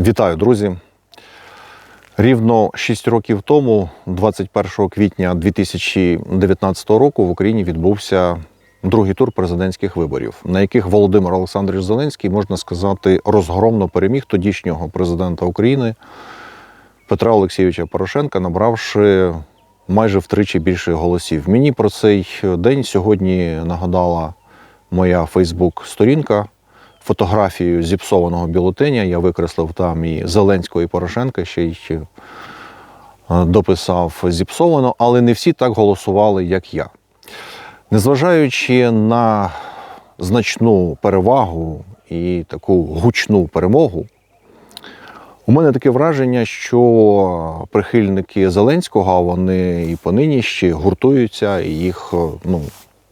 Вітаю, друзі! Рівно 6 років тому, 21 квітня 2019 року, в Україні відбувся другий тур президентських виборів, на яких Володимир Олександрович Зеленський, можна сказати, розгромно переміг тодішнього президента України Петра Олексійовича Порошенка, набравши майже втричі більше голосів. Мені про цей день сьогодні нагадала моя Фейсбук-сторінка фотографію зіпсованого бюлетеня. Я викреслив там і Зеленського, і Порошенка, ще й е, дописав зіпсовано, але не всі так голосували, як я. Незважаючи на значну перевагу і таку гучну перемогу, у мене таке враження, що прихильники Зеленського, вони і понині ще гуртуються, і їх ну,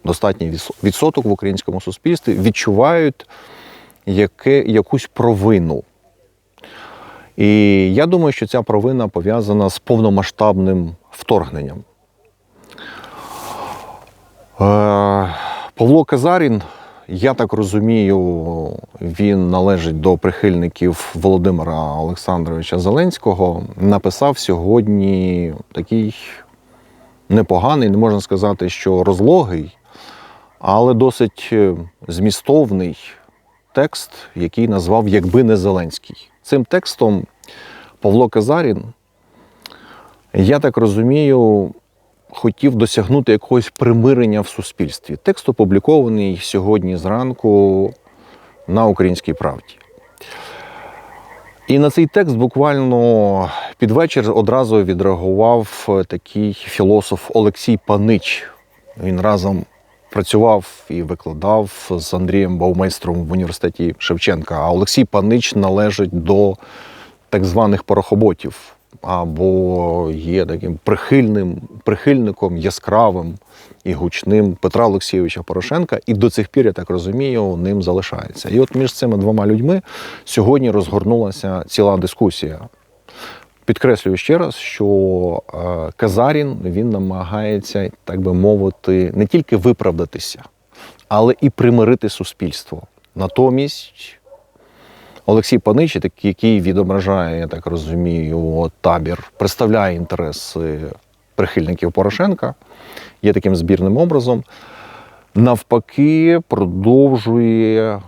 достатній відсоток в українському суспільстві відчувають яке, якусь провину. І я думаю, що ця провина пов'язана з повномасштабним вторгненням. Е, Павло Казарін, я так розумію, він належить до прихильників Володимира Олександровича Зеленського. Написав сьогодні такий непоганий, не можна сказати, що розлогий, але досить е, змістовний текст, який назвав Якби не Зеленський. Цим текстом Павло Казарін, я так розумію, хотів досягнути якогось примирення в суспільстві. Текст опублікований сьогодні зранку на Українській правді. І на цей текст буквально під вечір одразу відреагував такий філософ Олексій Панич. Він разом працював і викладав з Андрієм Баумейстром в університеті Шевченка. А Олексій Панич належить до так званих порохоботів, або є таким прихильним прихильником, яскравим і гучним Петра Олексійовича Порошенка, і до цих пір, я так розумію, ним залишається. І от між цими двома людьми сьогодні розгорнулася ціла дискусія. Підкреслюю ще раз, що е, Казарін він намагається, так би мовити, не тільки виправдатися, але і примирити суспільство. Натомість Олексій Паничі, який відображає, я так розумію, табір, представляє інтереси прихильників Порошенка, є таким збірним образом, навпаки, продовжує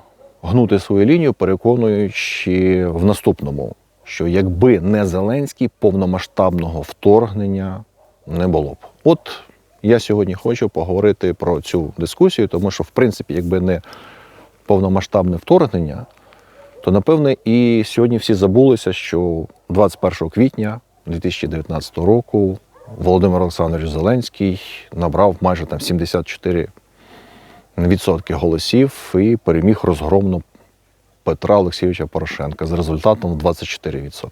гнути свою лінію, переконуючи в наступному, що якби не Зеленський, повномасштабного вторгнення не було б. От я сьогодні хочу поговорити про цю дискусію, тому що, в принципі, якби не повномасштабне вторгнення, то напевне і сьогодні всі забулися, що 21 квітня 2019 року Володимир Олександрович Зеленський набрав майже там 74 відсотки голосів і переміг розгромно Петра Олексійовича Порошенка з результатом 24%.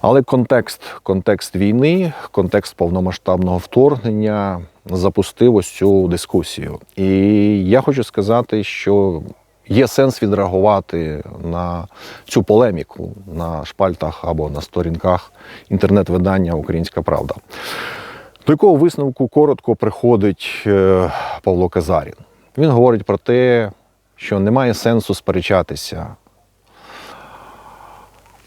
Але контекст, контекст війни, контекст повномасштабного вторгнення запустив ось цю дискусію. І я хочу сказати, що є сенс відреагувати на цю полеміку на шпальтах або на сторінках інтернет-видання Українська Правда. До якого висновку коротко приходить е, Павло Казарін. Він говорить про те, що немає сенсу сперечатися.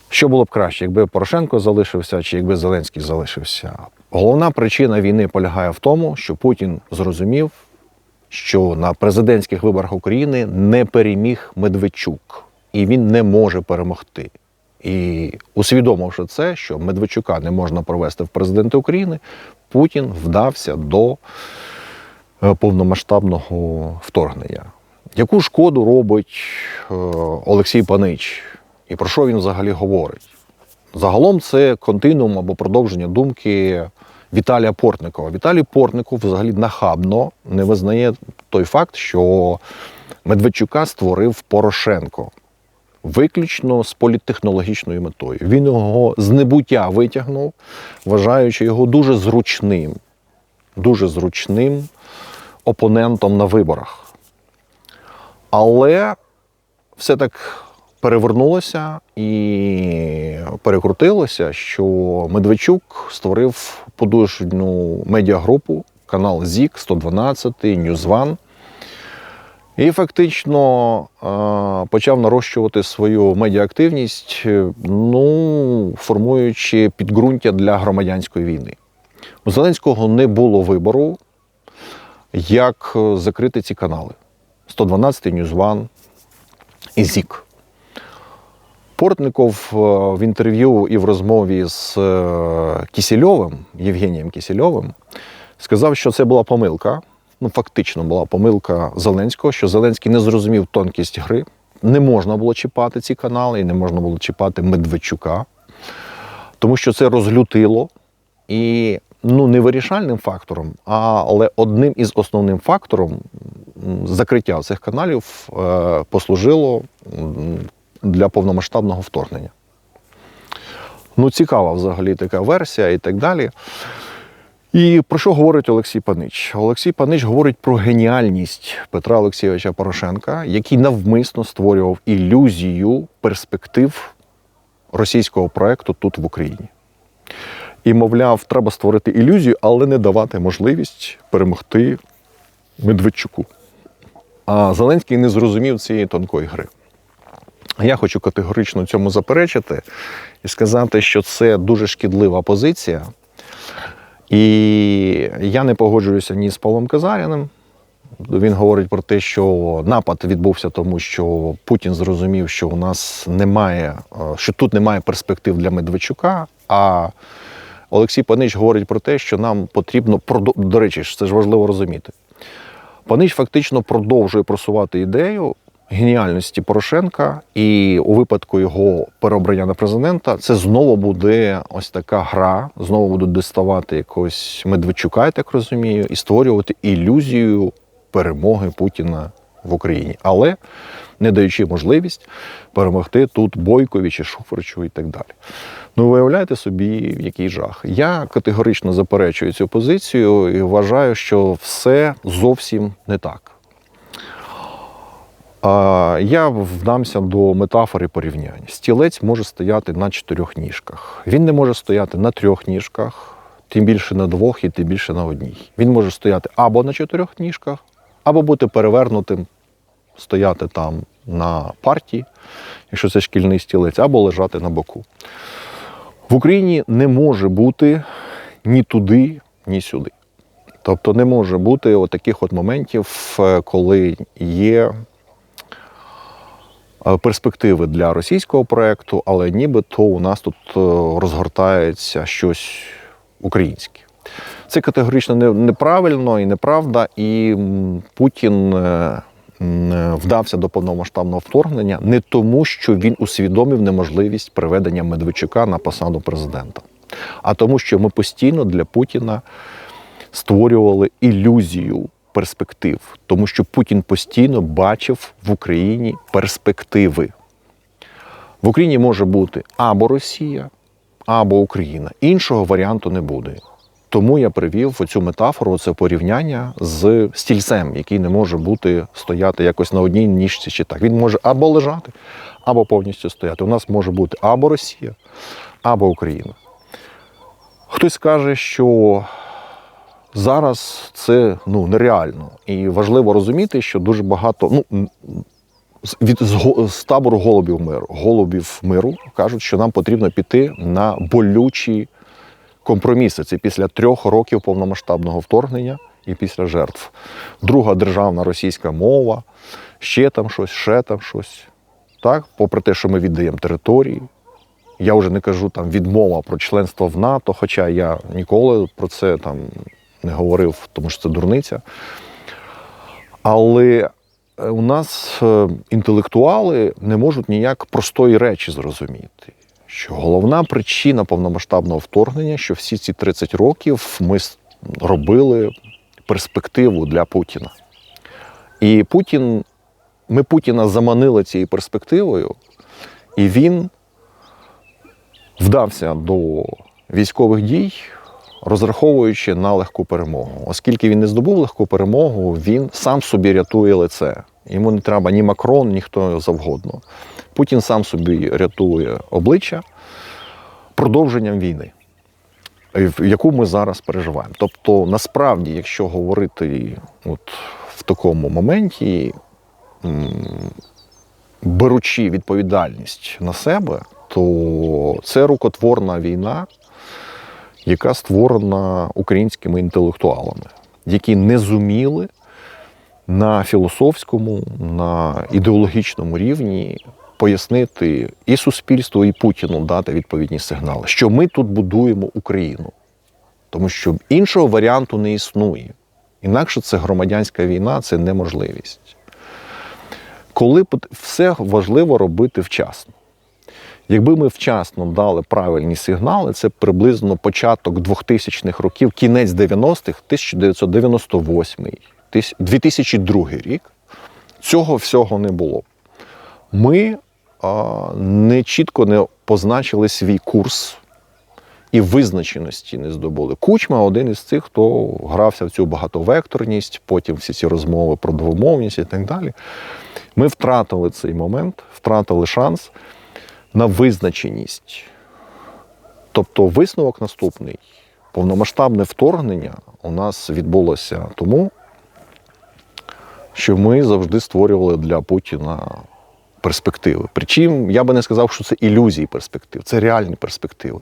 Що було б краще, якби Порошенко залишився чи якби Зеленський залишився? Головна причина війни полягає в тому, що Путін зрозумів, що на президентських виборах України не переміг Медведчук, і він не може перемогти. І усвідомивши це, що Медведчука не можна провести в президенти України, Путін вдався до е, повномасштабного вторгнення. Яку шкоду робить е, Олексій Панич? І про що він взагалі говорить? Загалом це континуум або продовження думки Віталія Портникова. Віталій Портников взагалі нахабно не визнає той факт, що Медведчука створив Порошенко виключно з політтехнологічною метою. Він його з небуття витягнув, вважаючи його дуже зручним, дуже зручним опонентом на виборах. Але все так перевернулося і перекрутилося, що Медведчук створив подушну медіагрупу, канал ЗІК 112, Ньюзван. І фактично е, почав нарощувати свою медіаактивність, е, ну, формуючи підґрунтя для громадянської війни. У Зеленського не було вибору, як е, закрити ці канали: 112 News One і ЗІК. Портников е, в інтерв'ю і в розмові з е, Кісільовим, Євгенієм Кісільовим, сказав, що це була помилка. Ну, фактично була помилка Зеленського, що Зеленський не зрозумів тонкість гри. Не можна було чіпати ці канали, і не можна було чіпати Медведчука, тому що це розлютило. І ну, не вирішальним фактором, але одним із основним фактором закриття цих каналів е, послужило для повномасштабного вторгнення. Ну, цікава взагалі така версія і так далі. І про що говорить Олексій Панич? Олексій Панич говорить про геніальність Петра Олексійовича Порошенка, який навмисно створював ілюзію перспектив російського проекту тут в Україні. І, мовляв, треба створити ілюзію, але не давати можливість перемогти Медведчуку. А Зеленський не зрозумів цієї тонкої гри. Я хочу категорично цьому заперечити і сказати, що це дуже шкідлива позиція. І я не погоджуюся ні з Павлом Казаряним. Він говорить про те, що напад відбувся тому, що Путін зрозумів, що у нас немає, е, що тут немає перспектив для Медведчука. А Олексій Панич говорить про те, що нам потрібно до речі, це ж важливо розуміти. Панич фактично продовжує просувати ідею геніальності Порошенка, і у випадку його переобрання на президента це знову буде ось така гра, знову будуть доставати якогось Медведчука, я так розумію, і створювати ілюзію перемоги Путіна в Україні, але не даючи можливість перемогти тут Бойкові чи Шуфричу і так далі. Ну, виявляєте собі, який жах. Я категорично заперечую цю позицію і вважаю, що все зовсім не так. Я вдамся до метафори порівняння. Стілець може стояти на чотирьох ніжках. Він не може стояти на трьох ніжках, тим більше на двох і тим більше на одній. Він може стояти або на чотирьох ніжках, або бути перевернутим, стояти там на парті, якщо це шкільний стілець, або лежати на боку. В Україні не може бути ні туди, ні сюди. Тобто не може бути таких от моментів, е, коли є е, перспективи для російського проєкту, але нібито у нас тут е, розгортається щось українське. Це категорично неправильно і неправда, і Путін е, вдався до повномасштабного вторгнення не тому, що він усвідомив неможливість приведення Медведчука на посаду президента, а тому, що ми постійно для Путіна створювали ілюзію перспектив, тому що Путін постійно бачив в Україні перспективи. В Україні може бути або Росія, або Україна. Іншого варіанту не буде. Тому я привів оцю метафору, це порівняння з стільцем, який не може бути стояти якось на одній ніжці чи так. Він може або лежати, або повністю стояти. У нас може бути або Росія, або Україна. Хтось каже, що зараз це ну, нереально. І важливо розуміти, що дуже багато ну, від з, з табору голубів миру, голубів миру кажуть, що нам потрібно піти на болючі компроміси. Це після трьох років повномасштабного вторгнення і після жертв. Друга державна російська мова, ще там щось, ще там щось. Так, попри те, що ми віддаємо території. Я вже не кажу там відмова про членство в НАТО, хоча я ніколи про це там не говорив, тому що це дурниця. Але е, у нас е, інтелектуали не можуть ніяк простої речі зрозуміти. Що головна причина повномасштабного вторгнення, що всі ці 30 років ми робили перспективу для Путіна. І Путін, ми Путіна заманили цією перспективою, і він вдався до військових дій, розраховуючи на легку перемогу. Оскільки він не здобув легку перемогу, він сам собі рятує лице. Йому не треба ні Макрон, ні хто завгодно. Путін сам собі рятує обличчя продовженням війни, яку ми зараз переживаємо. Тобто, насправді, якщо говорити от в такому моменті, беручи відповідальність на себе, то це рукотворна війна, яка створена українськими інтелектуалами, які не зуміли на філософському, на ідеологічному рівні пояснити і суспільству, і Путіну дати відповідні сигнали, що ми тут будуємо Україну. Тому що іншого варіанту не існує. Інакше це громадянська війна, це неможливість. Коли все важливо робити вчасно. Якби ми вчасно дали правильні сигнали, це приблизно початок 2000-х років, кінець 90-х, 1998, тис- 2002 рік, цього всього не було. Ми не чітко не позначили свій курс і визначеності не здобули. Кучма один із цих, хто грався в цю багатовекторність, потім всі ці розмови про двомовність і так далі. Ми втратили цей момент, втратили шанс на визначеність. Тобто висновок наступний. Повномасштабне вторгнення у нас відбулося тому, що ми завжди створювали для Путіна перспективи. Причому я би не сказав, що це ілюзії перспектив, це реальні перспективи.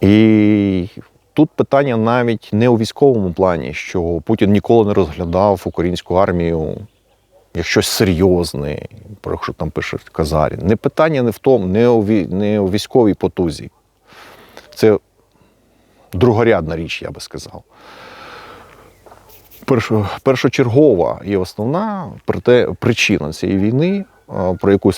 І тут питання навіть не у військовому плані, що Путін ніколи не розглядав українську армію як щось серйозне, про що там пише Казарін. Не питання не в тому, не у, не у військовій потузі. Це другорядна річ, я би сказав. Першо, першочергова і основна проте, причина цієї війни, про яку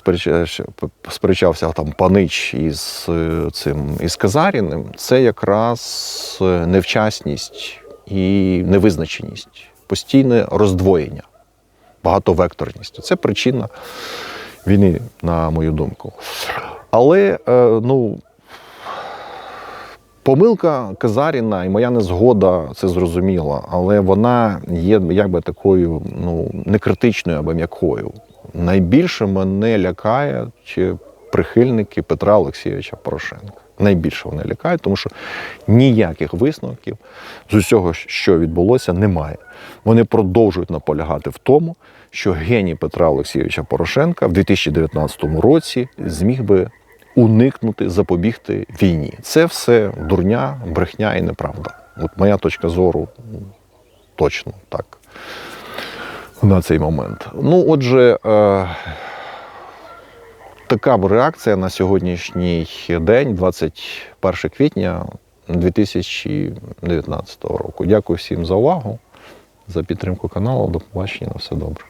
сперечався, там панич із е, цим із Казаріним, це якраз е, невчасність і невизначеність, постійне роздвоєння, багатовекторність. Це причина війни, на мою думку. Але е, ну, Помилка Казаріна і моя незгода це зрозуміла, але вона є якби такою ну, не критичною або м'якою. Найбільше мене лякає чи прихильники Петра Олексійовича Порошенка. Найбільше вони лякають, тому що ніяких висновків з усього, що відбулося, немає. Вони продовжують наполягати в тому, що геній Петра Олексійовича Порошенка в 2019 році зміг би уникнути, запобігти війні. Це все дурня, брехня і неправда. От моя точка зору точно так. На цей момент. Ну, отже, е, така б реакція на сьогоднішній день, 21 квітня 2019 року. Дякую всім за увагу, за підтримку каналу. До побачення, на все добре.